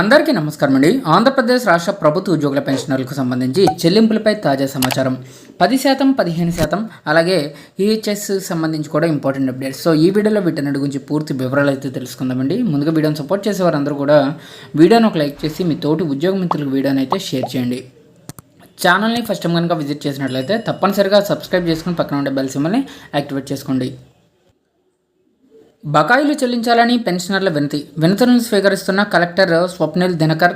అందరికీ నమస్కారం అండి. ఆంధ్రప్రదేశ్ రాష్ట్ర ప్రభుత్వ ఉద్యోగుల పెన్షనర్లకు సంబంధించి చెల్లింపులపై తాజా సమాచారం. పది శాతం పదిహేను శాతం అలాగే ఈహెచ్ఎస్ సంబంధించి కూడా ఇంపార్టెంట్ అప్డేట్స్. సో ఈ వీడియోలో వీటన్నిటి గురించి పూర్తి వివరాలు అయితే తెలుసుకుందామండి. ముందుగా వీడియోని సపోర్ట్ చేసే వారందరూ కూడా వీడియోను ఒక లైక్ చేసి మీ తోటి ఉద్యోగ మిత్రులకు వీడియోని అయితే షేర్ చేయండి. ఛానల్ని ఫస్ట్ టైం కనుక విజిట్ చేసినట్లయితే తప్పనిసరిగా సబ్స్క్రైబ్ చేసుకుని పక్కన ఉండే బెల్ సిమ్మల్ని యాక్టివేట్ చేసుకోండి. బకాయిలు చెల్లించాలని పెన్షనర్ల వినతి. వినతులను స్వీకరిస్తున్న కలెక్టర్ స్వప్నిల్ దినకర్.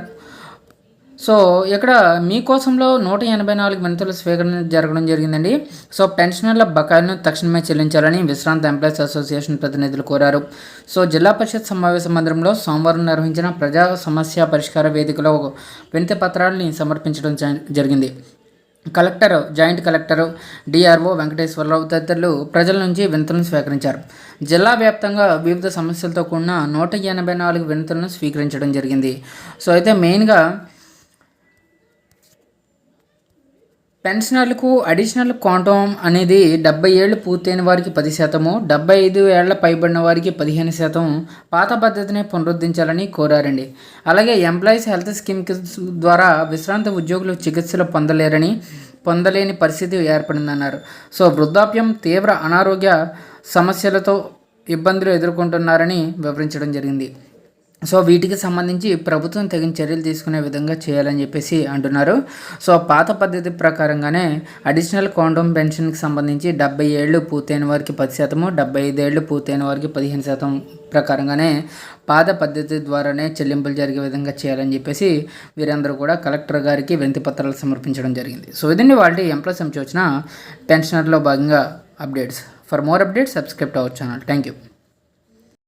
సో ఇక్కడ మీకోసంలో నూట ఎనభై నాలుగు వినతులు స్వీకరణ జరగడం జరిగిందండి. సో పెన్షనర్ల బకాయిలను తక్షణమే చెల్లించాలని విశ్రాంత ఎంప్లాయీస్ అసోసియేషన్ ప్రతినిధులు కోరారు. సో జిల్లా పరిషత్ సమావేశ మందిరంలో సోమవారం నిర్వహించిన ప్రజా సమస్య పరిష్కార వేదికలో వినతి పత్రాలని సమర్పించడం జ- జరిగింది. Collector joint collector DRO Venkateswararao తదితరులు ప్రజల నుంచి వినతులను స్వీకరించారు. జిల్లా వ్యాప్తంగా వివిధ సమస్యలతో కూడిన నూట ఎనభై నాలుగు వినతులను స్వీకరించడం జరిగింది. సో అయితే మెయిన్గా పెన్షనర్లకు అడిషనల్ క్వాంటమ్ అనేది డెబ్బై ఏళ్ళు పూర్తయిన వారికి పది శాతము డెబ్బై ఐదు ఏళ్ళ పైబడిన వారికి పదిహేను శాతం పాత పద్ధతిని పునరుద్ధరించాలని కోరారండి. అలాగే ఎంప్లాయీస్ హెల్త్ స్కీమ్ ద్వారా విశ్రాంత ఉద్యోగులు చికిత్సలు పొందలేరని పొందలేని పరిస్థితి ఏర్పడిందన్నారు. సో వృద్ధాప్యం తీవ్ర అనారోగ్య సమస్యలతో ఇబ్బందులు ఎదుర్కొంటున్నారని వివరించడం జరిగింది. సో వీటికి సంబంధించి ప్రభుత్వం తగిన చర్యలు తీసుకునే విధంగా చేయాలని చెప్పేసి అంటున్నారు. సో పాత పద్ధతి ప్రకారంగానే అడిషనల్ క్వాంటమ్ పెన్షన్కి సంబంధించి డెబ్బై ఏళ్ళు పూర్తయిన వారికి పది శాతము డెబ్బై ఐదేళ్ళు ఏళ్ళు పూర్తయిన వారికి పదిహేను శాతం ప్రకారంగానే పాత పద్ధతి ద్వారానే చెల్లింపులు జరిగే విధంగా చేయాలని చెప్పేసి వీరందరూ కూడా కలెక్టర్ గారికి వినతి పత్రాలు సమర్పించడం జరిగింది. సో ఇదండి వాళ్ళ ఎంప్లాయ్ నుంచి వచ్చిన పెన్షనర్లో భాగంగా updates. For more updates subscribe అవ్వచ్చు అవర్ ఛానల్. Thank you